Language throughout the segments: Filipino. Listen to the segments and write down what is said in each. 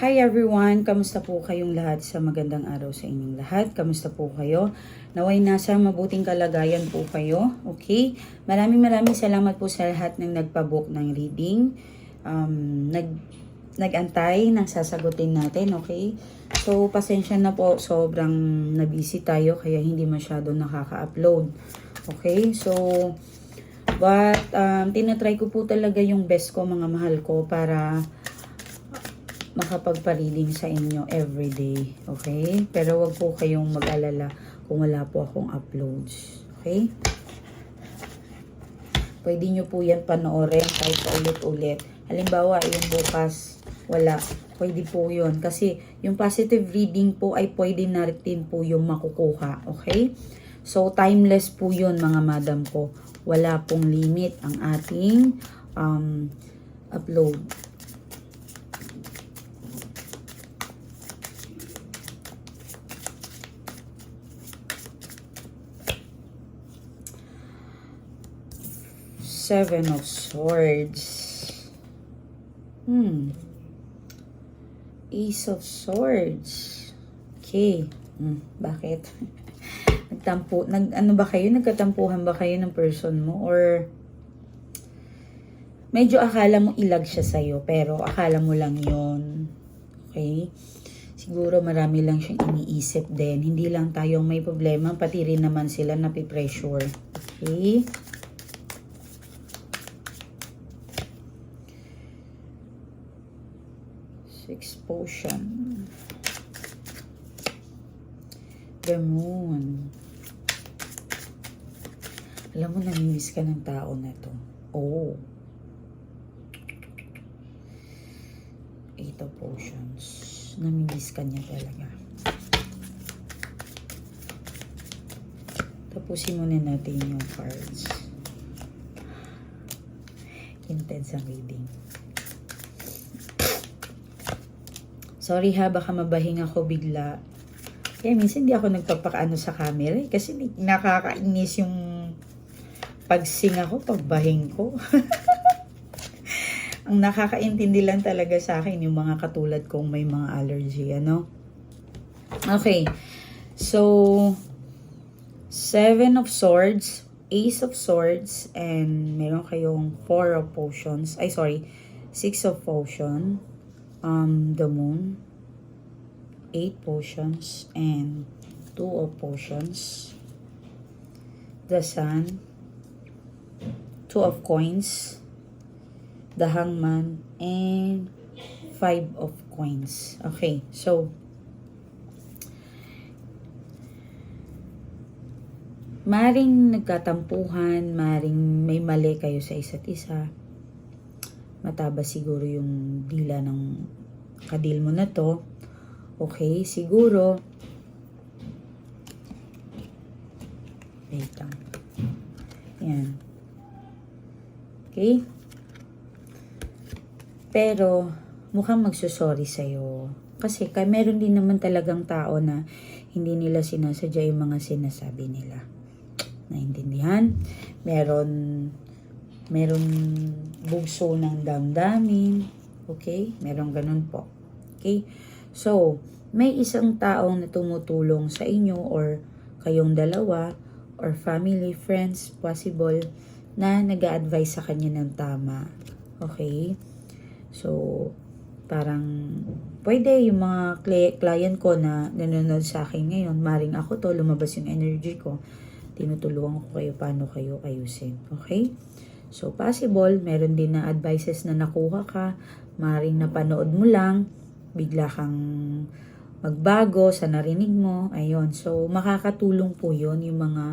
Hi everyone! Kamusta po kayong lahat sa magandang araw sa inyong lahat? Kamusta po kayo? Naway nasa mabuting kalagayan po kayo. Okay? Maraming maraming salamat po sa lahat ng nagpabook ng reading. Um, nag, nagantay ng sasagutin natin. Okay? So, pasensya na po. Sobrang nabisi tayo kaya hindi masyado nakaka-upload. Okay? So, but um, tinatry ko po talaga yung best ko mga mahal ko para makapagpa-reading sa inyo everyday. Okay? Pero wag po kayong mag-alala kung wala po akong uploads. Okay? Pwede nyo po yan panoorin kahit paulit-ulit. Halimbawa, yung bukas, wala. Pwede po yun. Kasi yung positive reading po ay pwede natin po yung makukuha. Okay? So, timeless po yun mga madam ko. Wala pong limit ang ating um, upload. Seven of Swords. Hmm. Ace of Swords. Okay. Hmm. Bakit? Nagtampo, nag, ano ba kayo? Nagkatampuhan ba kayo ng person mo? Or medyo akala mo ilag siya sa'yo, pero akala mo lang yon Okay? Siguro marami lang siyang iniisip din. Hindi lang tayo may problema, pati rin naman sila napipressure. Okay? Six. The moon. Alam mo, namimiss ka ng tao na to. Oh. Eight of potions. Namimiss ka niya talaga. Tapusin muna natin yung cards. Intense ang reading. Sorry ha, baka mabahing ako bigla. Kaya minsan hindi ako nagpapakaano sa camera eh, kasi nakakainis yung pagsing ako, pagbahing ko. Ang nakakaintindi lang talaga sa akin yung mga katulad kong may mga allergy, ano? Okay. So, Seven of Swords, Ace of Swords, and meron kayong Four of Potions. Ay, sorry. Six of Potion. Um, the Moon. Eight Potions. And Two of Potions. The Sun. Two of Coins. The Hangman. And Five of Coins. Okay. So, maring nagkatampuhan, maring may mali kayo sa isa't isa. Mataba siguro yung dila ng kadil mo na to. Okay, siguro. Wait lang. Yan. Okay? Pero, mukhang magsusorry sa'yo. Kasi kay meron din naman talagang tao na hindi nila sinasadya yung mga sinasabi nila naintindihan. Meron meron bugso ng damdamin. Okay? Meron ganun po. Okay? So, may isang taong na tumutulong sa inyo or kayong dalawa or family, friends, possible na nag advise sa kanya ng tama. Okay? So, parang pwede yung mga cli- client ko na nanonood sa akin ngayon, maring ako to, lumabas yung energy ko tinutulungan ko kayo paano kayo ayusin. Okay? So, possible, meron din na advices na nakuha ka, maring napanood mo lang, bigla kang magbago sa narinig mo. Ayun. So, makakatulong po yon yung mga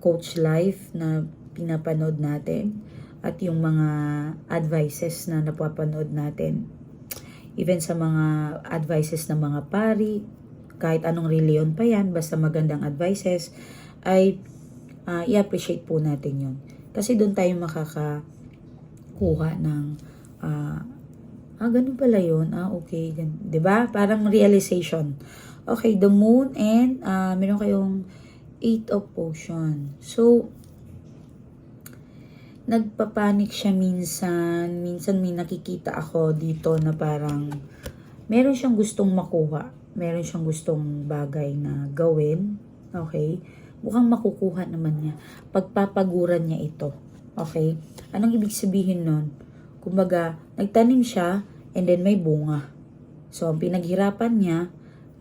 coach life na pinapanood natin at yung mga advices na napapanood natin. Even sa mga advices ng mga pari, kahit anong reliyon pa yan, basta magandang advices, ay uh, i-appreciate po natin yun. Kasi doon tayo makakakuha ng uh, ah, ganun pala yun. Ah, okay. Gan, ba diba? Parang realization. Okay, the moon and uh, meron kayong eight of potion. So, nagpapanik siya minsan. Minsan may nakikita ako dito na parang meron siyang gustong makuha. Meron siyang gustong bagay na gawin. Okay? Mukhang makukuha naman niya. Pagpapaguran niya ito. Okay? Anong ibig sabihin nun? Kumbaga, nagtanim siya and then may bunga. So, ang pinaghirapan niya,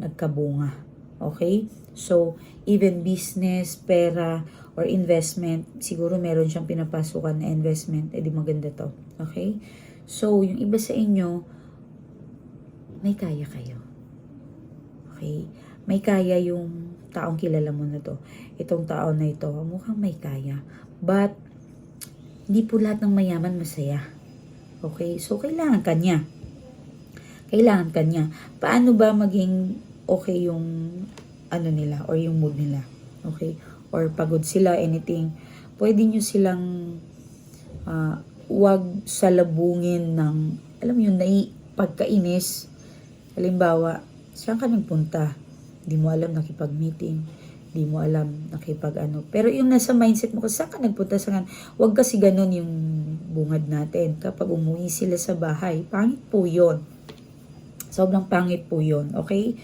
nagkabunga. Okay? So, even business, pera, or investment, siguro meron siyang pinapasukan na investment, edi maganda to. Okay? So, yung iba sa inyo, may kaya kayo. Okay? May kaya yung taong kilala mo na to. Itong tao na ito, mukhang may kaya. But, hindi po lahat ng mayaman masaya. Okay? So, kailangan kanya. Kailangan kanya. Paano ba maging okay yung ano nila or yung mood nila? Okay? Or pagod sila, anything. Pwede nyo silang ah, wag salabungin ng, alam mo yun, nai, pagkainis. Halimbawa, saan ka nagpunta? Hindi mo alam nakipag-meeting. Hindi mo alam nakipag ano. Pero yung nasa mindset mo, kasi saan ka nagpunta sa kan? Huwag kasi ganun yung bungad natin. Kapag umuwi sila sa bahay, pangit po yun. Sobrang pangit po yun. Okay?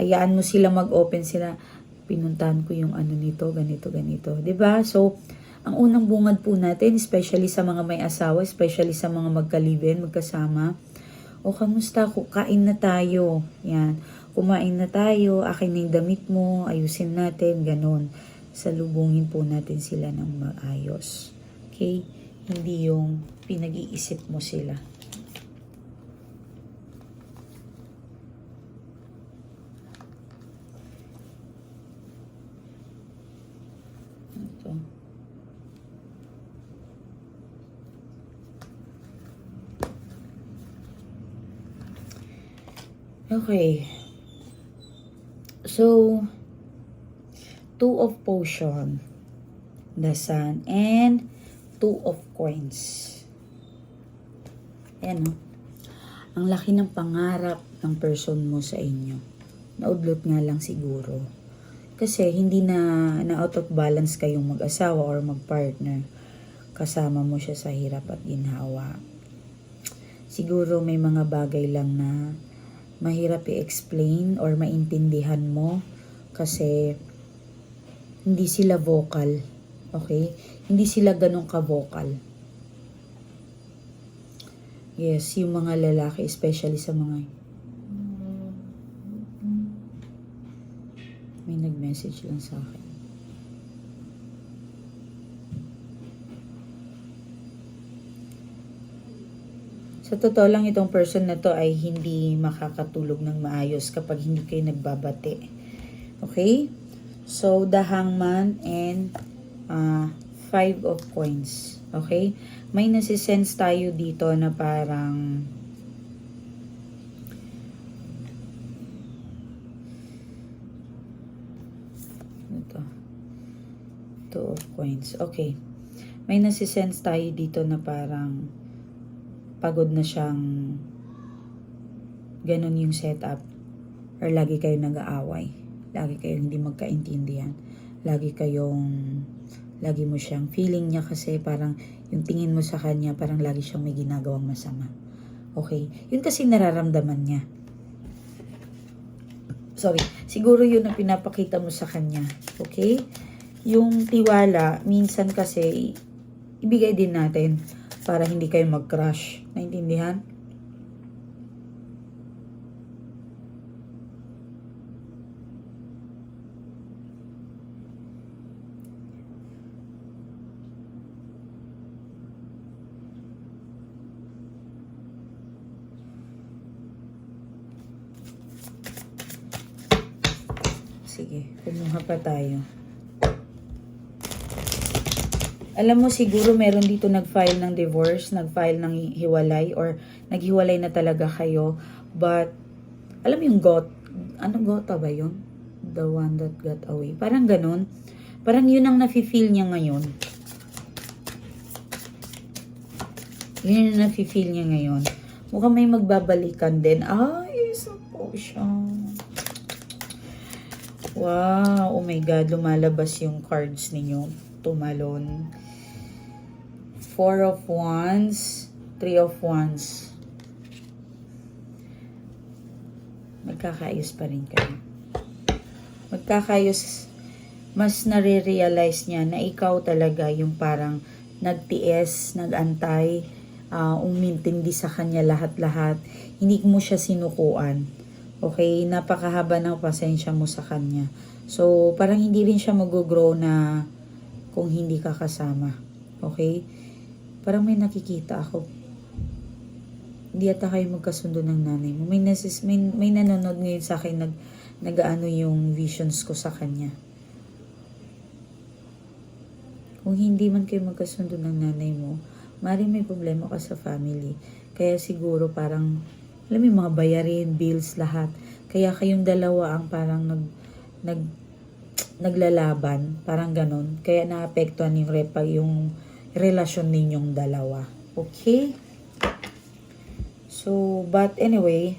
Hayaan mo sila mag-open sila. Pinuntahan ko yung ano nito, ganito, ganito. 'Di ba So, ang unang bungad po natin, especially sa mga may asawa, especially sa mga magkalibin, magkasama, o kamusta ko, kain na tayo. Yan. Kumain na tayo, akin na yung damit mo, ayusin natin, ganon. Salubungin po natin sila ng maayos. Okay? Hindi yung pinag-iisip mo sila. Okay. So, two of potion, the sun, and two of coins. Ayan, no? Ang laki ng pangarap ng person mo sa inyo. Naudlot nga lang siguro. Kasi hindi na, na out of balance kayong mag-asawa or mag-partner. Kasama mo siya sa hirap at ginhawa. Siguro may mga bagay lang na mahirap i-explain or maintindihan mo kasi hindi sila vocal. Okay? Hindi sila ganun ka-vocal. Yes, yung mga lalaki, especially sa mga may nag-message lang sa akin. Sa totoo lang, itong person na to ay hindi makakatulog ng maayos kapag hindi kayo nagbabate. Okay? So, the hangman and uh, five of coins. Okay? May nasisense tayo dito na parang ito. Two of coins. Okay. May nasisense tayo dito na parang pagod na siyang ganun yung setup or lagi kayo nag-aaway. Lagi kayo hindi magkaintindihan. Lagi kayong lagi mo siyang feeling niya kasi parang yung tingin mo sa kanya parang lagi siyang may ginagawang masama. Okay? Yun kasi nararamdaman niya. Sorry. Siguro yun ang pinapakita mo sa kanya. Okay? Yung tiwala, minsan kasi ibigay din natin para hindi kayo mag-crush. Naintindihan? Sige, kumuha pa tayo. Alam mo siguro meron dito nag-file ng divorce, nag-file ng hiwalay or naghiwalay na talaga kayo. But alam yung got, ano gota ba yun? The one that got away. Parang ganun. Parang yun ang nafe-feel niya ngayon. Yun ang nafe-feel niya ngayon. Mukhang may magbabalikan din. Ay, isa po siya. Wow, oh my God, lumalabas yung cards ninyo. Tumalon. Four of Wands, Three of Wands. magkakaayos pa rin kayo. Magkakaayos, mas nare-realize niya na ikaw talaga yung parang nagtiis, nagantay, uh, umintindi sa kanya lahat-lahat. Hindi mo siya sinukuan. Okay? Napakahaba ng pasensya mo sa kanya. So, parang hindi rin siya mag-grow na kung hindi ka kasama. Okay? Parang may nakikita ako. Hindi ata kayo magkasundo ng nanay mo. May, nasis, may, may nanonood ngayon sa akin nag, nag-ano yung visions ko sa kanya. Kung hindi man kayo magkasundo ng nanay mo, maaaring may problema ka sa family. Kaya siguro parang, alam mo mga bayarin, bills, lahat. Kaya kayong dalawa ang parang nag, nag, naglalaban, parang ganon. Kaya naapektuhan yung repa, yung relasyon ninyong dalawa. Okay? So, but anyway,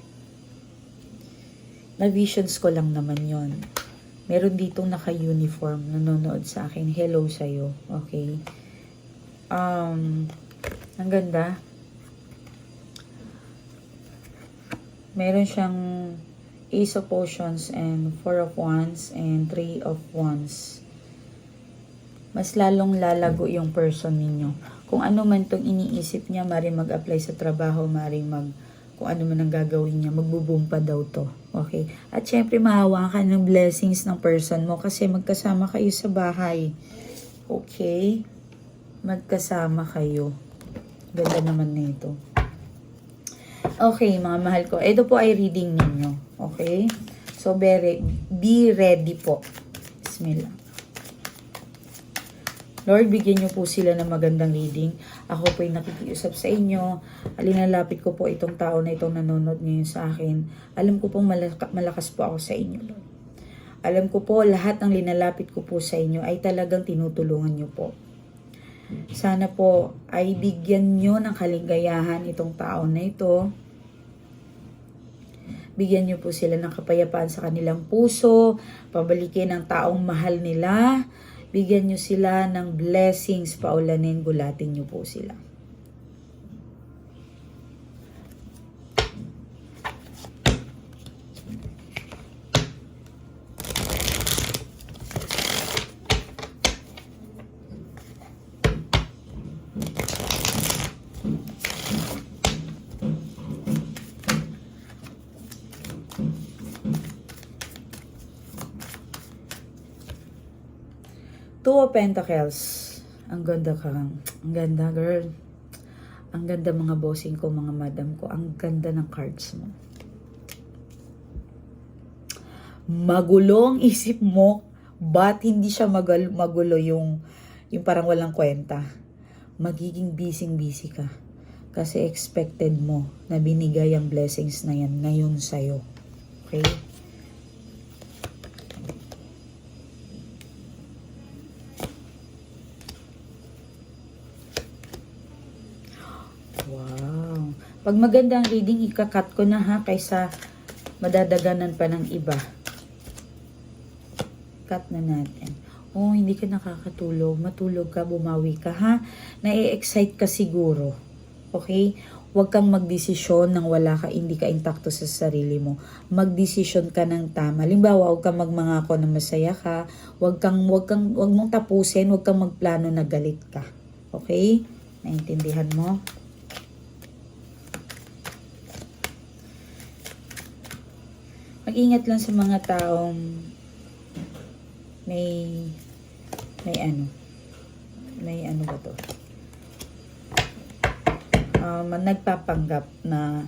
na-visions ko lang naman yon Meron ditong naka-uniform nanonood sa akin. Hello sa'yo. Okay? Um, ang ganda. Meron siyang Ace of Potions and Four of Wands and Three of Wands. Mas lalong lalago yung person ninyo. Kung ano man tong iniisip niya, mari mag-apply sa trabaho, mari mag kung ano man ang gagawin niya, magbo-boom pa daw to. Okay? At syempre, mahawa ka ng blessings ng person mo kasi magkasama kayo sa bahay. Okay? Magkasama kayo. Ganda naman na ito. Okay, mga mahal ko. Ito po ay reading ninyo. Okay? So, very, be ready po. Bismillah. Lord, bigyan niyo po sila ng magandang reading. Ako po ay nakikiusap sa inyo. Alinalapit ko po itong tao na itong nanonood ngayon sa akin. Alam ko pong malaka- malakas po ako sa inyo, Lord. Alam ko po lahat ng linalapit ko po sa inyo ay talagang tinutulungan niyo po. Sana po ay bigyan niyo ng kaligayahan itong tao na ito. Bigyan niyo po sila ng kapayapaan sa kanilang puso. Pabalikin ang taong mahal nila. Bigyan nyo sila ng blessings, paulanin, gulatin nyo po sila. Two of Pentacles. Ang ganda ka. Ang ganda, girl. Ang ganda mga bossing ko, mga madam ko. Ang ganda ng cards mo. Magulo ang isip mo, but hindi siya magal- magulo yung, yung parang walang kwenta. Magiging busy-busy ka. Kasi expected mo na binigay ang blessings na yan ngayon sa'yo. Okay? Pag magandang reading, ikakat ko na ha, kaysa madadaganan pa ng iba. Cut na natin. Oh, hindi ka nakakatulog. Matulog ka, bumawi ka ha. Na-excite ka siguro. Okay? Huwag kang magdesisyon nang wala ka, hindi ka intakto sa sarili mo. Magdesisyon ka ng tama. Limbawa, huwag kang magmangako na masaya ka. Huwag kang, huwag kang, huwag mong tapusin. Huwag kang magplano na galit ka. Okay? Naintindihan mo? Mag-ingat lang sa mga taong may may ano may ano ba to um, nagpapanggap na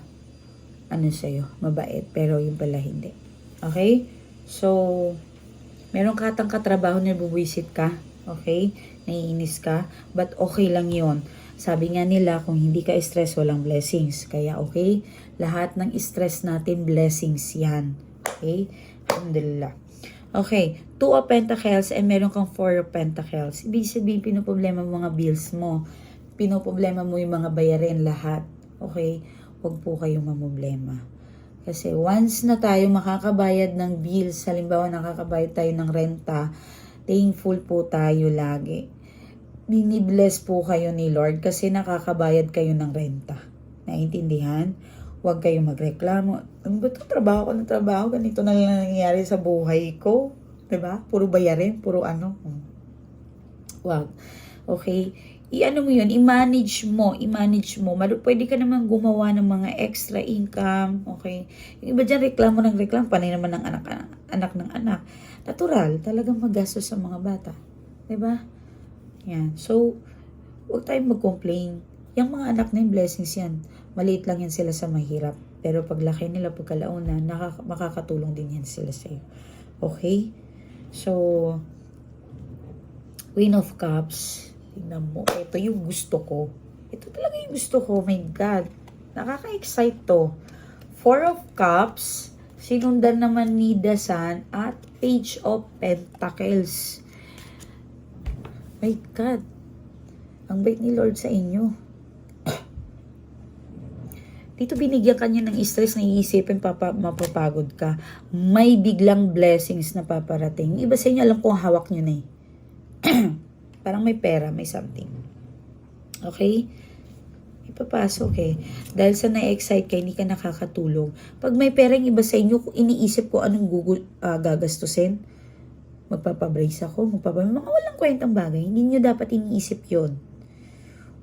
ano sa'yo, mabait, pero yung pala hindi. Okay? So, meron ka atang katrabaho na buwisit ka, okay? Naiinis ka, but okay lang yon Sabi nga nila, kung hindi ka stress, walang blessings. Kaya okay, lahat ng stress natin, blessings yan. Okay? Alhamdulillah. Okay, two of pentacles and meron kang four of pentacles. Ibig sabihin, pinoproblema mo mga bills mo. Pinoproblema mo yung mga bayarin lahat. Okay? Huwag po kayong mamproblema. Kasi once na tayo makakabayad ng bills, halimbawa nakakabayad tayo ng renta, thankful po tayo lagi. Binibless po kayo ni Lord kasi nakakabayad kayo ng renta. Naintindihan? Huwag kayong magreklamo. Ano ba? Trabaho ko ng trabaho. Ganito na lang nangyayari sa buhay ko. ba? Puro bayarin. Puro ano. Wag. Okay? I-ano mo yun, i-manage mo, i-manage mo. Malu- pwede ka naman gumawa ng mga extra income, okay? Yung iba dyan, reklamo ng reklamo, panay naman ng anak, anak ng anak. Natural, talagang magastos sa mga bata. ba? Yan. So, huwag tayong mag-complain. Yung mga anak na yung blessings yan. Maliit lang yan sila sa mahirap. Pero paglaki nila pagkalauna, nakaka- makakatulong din yan sila sa'yo. Okay? So, Queen of Cups. Tingnan mo. Ito yung gusto ko. Ito talaga yung gusto ko. My God. Nakaka-excite to. Four of Cups. Sinundan naman ni Dasan at Page of Pentacles. My God. Ang bait ni Lord sa inyo. Dito binigyan ka niya ng stress na iisipin papa, mapapagod ka. May biglang blessings na paparating. Iba sa inyo alam kung hawak niyo na eh. Parang may pera, may something. Okay? Ipapasok eh. Dahil sa na-excite ka, hindi ka nakakatulog. Pag may pera yung iba sa inyo, iniisip ko anong Google, ah, gagastusin, magpapabrace ako, magpapabay, mga walang kwentang bagay. Hindi nyo dapat iniisip yon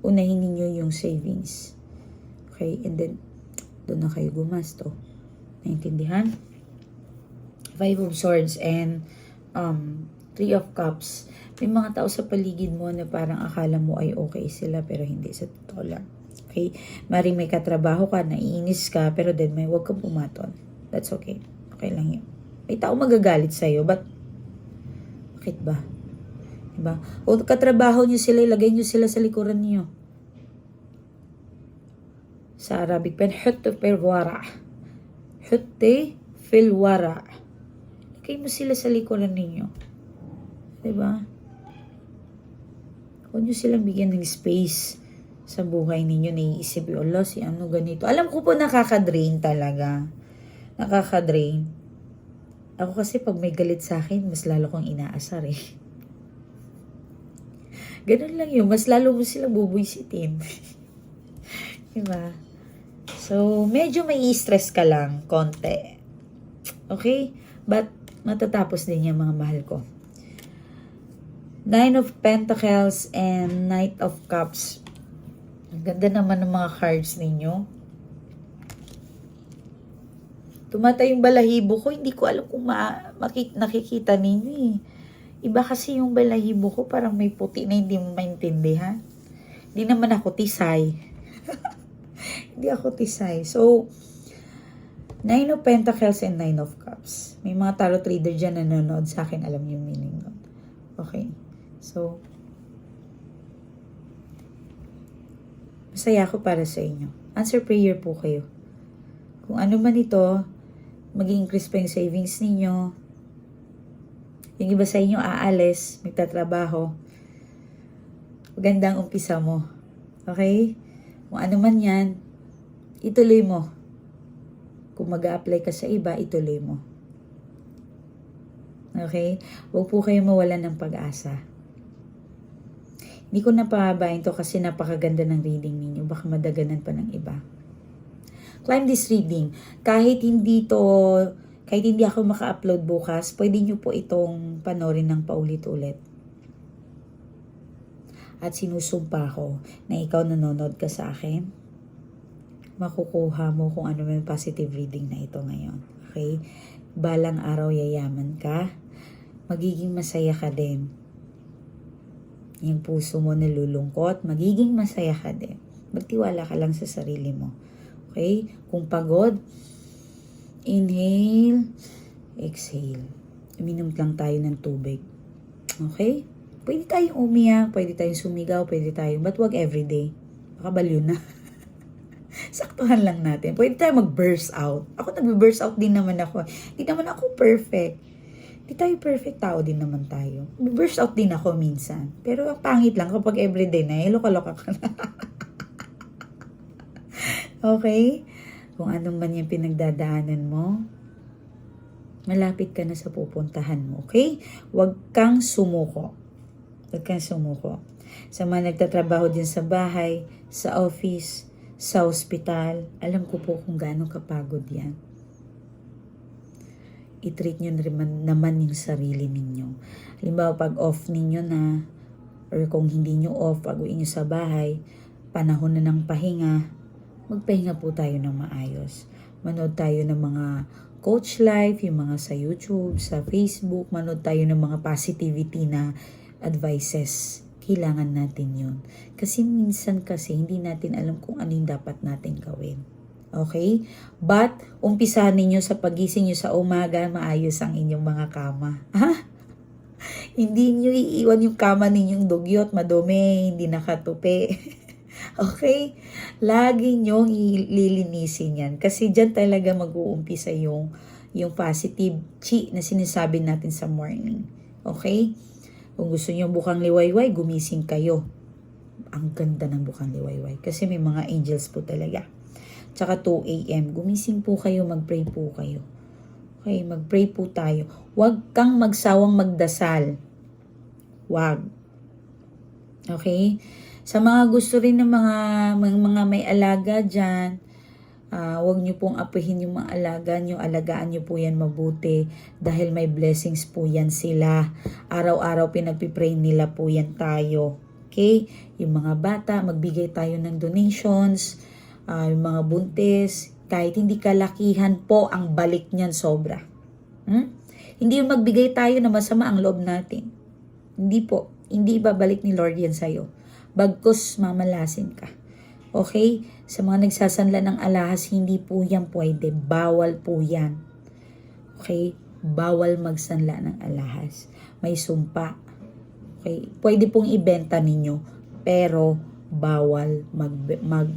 Unahin ninyo yung savings. Okay? And then, doon na kayo gumasto. Naintindihan? Five of Swords and um, Three of Cups. May mga tao sa paligid mo na parang akala mo ay okay sila pero hindi sa totoo lang. Okay? Mari may katrabaho ka, naiinis ka, pero then may huwag kang pumaton. That's okay. Okay lang yun. May tao magagalit sa'yo, but bakit ba? Diba? O katrabaho nyo sila, ilagay nyo sila sa likuran niyo. Sa Arabic pen, hutte filwara. Hutte filwara. Ilagay mo sila sa likuran ninyo. Diba? Huwag nyo silang bigyan ng space sa buhay ninyo. Naiisip yung, Allah, si ano ganito. Alam ko po nakaka-drain talaga. Nakaka-drain. Ako kasi pag may galit sa akin, mas lalo kong inaasar eh. Ganun lang yun. Mas lalo mo sila bubuysitin. diba? So, medyo may stress ka lang, konti. Okay? But, matatapos din yan mga mahal ko. Nine of Pentacles and Knight of Cups. Ang ganda naman ng mga cards ninyo. Tumatay yung balahibo ko. Hindi ko alam kung ma- makik- nakikita ninyo eh. Iba kasi yung balahibo ko. Parang may puti na hindi mo maintindihan. Hindi naman ako tisay. hindi ako tisay. So, Nine of Pentacles and Nine of Cups. May mga tarot reader dyan na nanonood sa akin. Alam yung meaning nun. Okay. So, masaya ako para sa inyo. Answer prayer po kayo. Kung ano man ito, mag-increase pa yung savings ninyo. Yung iba sa inyo aalis, magtatrabaho. Magandang umpisa mo. Okay? Kung ano man yan, ituloy mo. Kung mag apply ka sa iba, ituloy mo. Okay? Huwag po kayo mawalan ng pag-asa. Hindi ko napahabain to kasi napakaganda ng reading ninyo. Baka madaganan pa ng iba. Climb this reading. Kahit hindi to, kahit hindi ako maka-upload bukas, pwede nyo po itong panorin ng paulit-ulit. At sinusumpa ko na ikaw nanonood ka sa akin, makukuha mo kung ano man positive reading na ito ngayon. Okay? Balang araw yayaman ka, magiging masaya ka din. Yung puso mo nalulungkot, magiging masaya ka din. Magtiwala ka lang sa sarili mo. Okay? Kung pagod, inhale, exhale. Uminom lang tayo ng tubig. Okay? Pwede tayong umiyak, pwede tayong sumigaw, pwede tayong, but wag everyday. Baka baliw na. Saktuhan lang natin. Pwede tayo mag-burst out. Ako nag-burst out din naman ako. Hindi naman ako perfect. Hindi tayo perfect tao din naman tayo. Burst out din ako minsan. Pero ang pangit lang kapag everyday na, eh, loka-loka ka na. okay? Kung anong man yung pinagdadaanan mo, malapit ka na sa pupuntahan mo. Okay? Huwag kang sumuko. Huwag kang sumuko. Sa mga nagtatrabaho din sa bahay, sa office, sa ospital, alam ko po kung gaano kapagod yan. I-treat nyo naman, naman yung sarili ninyo. Halimbawa, pag off ninyo na, or kung hindi nyo off, pag uwi nyo sa bahay, panahon na ng pahinga, magpahinga po tayo ng maayos. Manood tayo ng mga coach life, yung mga sa YouTube, sa Facebook, manood tayo ng mga positivity na advices. Kailangan natin yun. Kasi minsan kasi hindi natin alam kung ano yung dapat natin gawin. Okay? But, umpisahan ninyo sa pagising nyo sa umaga, maayos ang inyong mga kama. Hindi nyo iiwan yung kama ninyong dugyot, madumi, hindi nakatupi. okay? Lagi nyo ililinisin yan. Kasi dyan talaga mag-uumpisa yung, yung positive chi na sinasabi natin sa morning. Okay? Kung gusto nyo bukang liwayway, gumising kayo. Ang ganda ng bukang liwayway. Kasi may mga angels po talaga. Tsaka 2 a.m. Gumising po kayo, mag-pray po kayo. Okay, mag-pray po tayo. Huwag kang magsawang magdasal. Huwag. Okay? Sa mga gusto rin ng mga, mga, mga may alaga dyan, ah huwag niyo pong apuhin yung mga alaga niyo. Alagaan niyo po yan mabuti dahil may blessings po yan sila. Araw-araw pinagpipray nila po yan tayo. Okay? Yung mga bata, magbigay tayo ng donations. Ah, yung mga buntis, kahit hindi kalakihan po, ang balik niyan sobra. Hmm? Hindi yung magbigay tayo na masama ang loob natin. Hindi po. Hindi babalik ni Lord yan sa'yo. Bagkus mamalasin ka. Okay? Sa mga nagsasanla ng alahas, hindi po yan pwede. Bawal po yan. Okay? Bawal magsanla ng alahas. May sumpa. Okay? Pwede pong ibenta ninyo, pero bawal mag, mag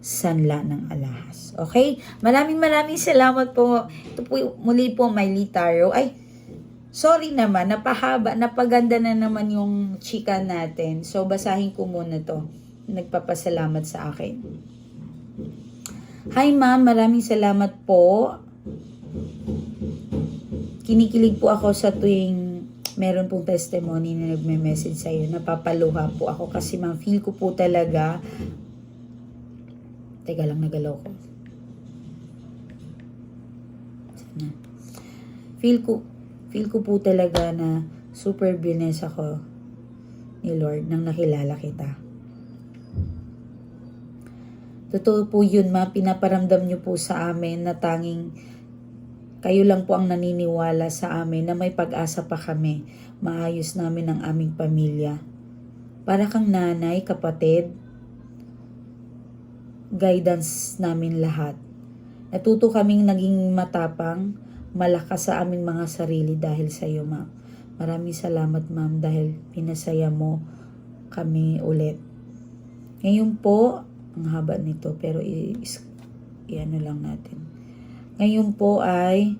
sanla ng alahas. Okay? Maraming maraming salamat po. Ito po muli po may litaro. Ay, sorry naman, napahaba, napaganda na naman yung chika natin. So, basahin ko muna to. Nagpapasalamat sa akin. Hi ma'am, maraming salamat po. Kinikilig po ako sa tuwing meron pong testimony na nagme-message sa'yo. Napapaluha po ako kasi ma'am, feel ko po talaga Teka lang, nagalaw ko. Feel ko, feel ko po talaga na super blessed ako ni Lord nang nakilala kita. Totoo po yun, ma. Pinaparamdam niyo po sa amin na tanging kayo lang po ang naniniwala sa amin na may pag-asa pa kami. Maayos namin ang aming pamilya. Para kang nanay, kapatid, guidance namin lahat. Natuto kaming naging matapang, malakas sa aming mga sarili dahil sa iyo, ma'am. Maraming salamat, ma'am, dahil pinasaya mo kami ulit. Ngayon po, ang haba nito, pero i-ano lang natin. Ngayon po ay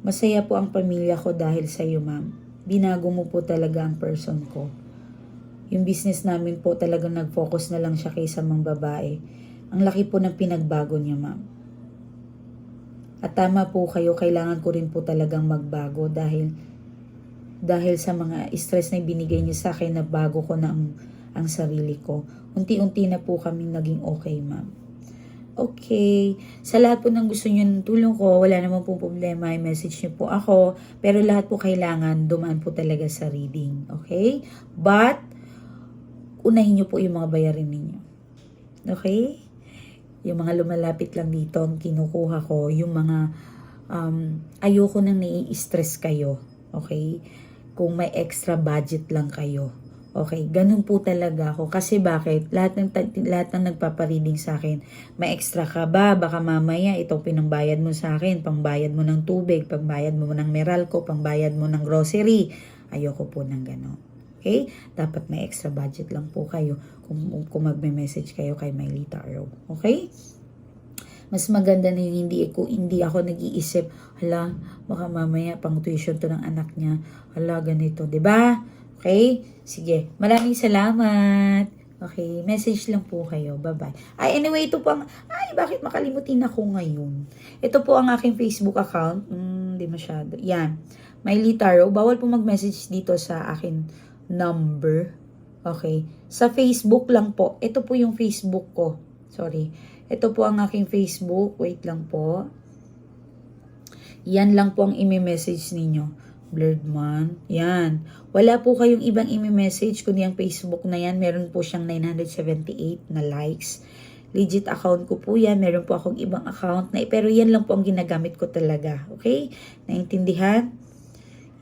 masaya po ang pamilya ko dahil sa iyo, ma'am. Binago mo po talaga ang person ko yung business namin po talagang nag-focus na lang siya kaysa mga babae. Ang laki po ng pinagbago niya, ma'am. At tama po kayo, kailangan ko rin po talagang magbago dahil dahil sa mga stress na binigay niyo sa akin, nabago ko na ang, ang sarili ko. Unti-unti na po kaming naging okay, ma'am. Okay. Sa lahat po ng gusto niyo ng tulong ko, wala naman po problema. I-message niyo po ako. Pero lahat po kailangan dumaan po talaga sa reading. Okay? But, unahin niyo po yung mga bayarin ninyo. Okay? Yung mga lumalapit lang dito, ang kinukuha ko, yung mga um, ayoko nang nai-stress kayo. Okay? Kung may extra budget lang kayo. Okay, ganun po talaga ako. Kasi bakit? Lahat ng, lahat ng nagpapareading sa akin, may extra ka ba? Baka mamaya ito pinangbayad mo sa akin, pangbayad mo ng tubig, pangbayad mo ng Meralco, pangbayad mo ng grocery. Ayoko po ng gano'n. Okay? Dapat may extra budget lang po kayo kung, kung magme-message kayo kay Mylita Arrow. Okay? Mas maganda na hindi ako, hindi ako nag-iisip, hala, baka mamaya pang tuition to ng anak niya. Hala, ganito. ba? Okay? Sige. Maraming salamat. Okay, message lang po kayo. Bye-bye. Ay, anyway, ito po ang... Ay, bakit makalimutin ako ngayon? Ito po ang aking Facebook account. Hindi mm, masyado. Yan. Miley Taro. Bawal po mag-message dito sa akin number. Okay. Sa Facebook lang po. Ito po yung Facebook ko. Sorry. Ito po ang aking Facebook. Wait lang po. Yan lang po ang imi-message ninyo. Blurred man. Yan. Wala po kayong ibang imi-message kundi ang Facebook na yan. Meron po siyang 978 na likes. Legit account ko po yan. Meron po akong ibang account na pero yan lang po ang ginagamit ko talaga. Okay? Naintindihan?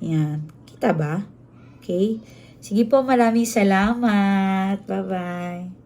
Yan. Kita ba? Okay? Sige po, maraming salamat. Bye-bye.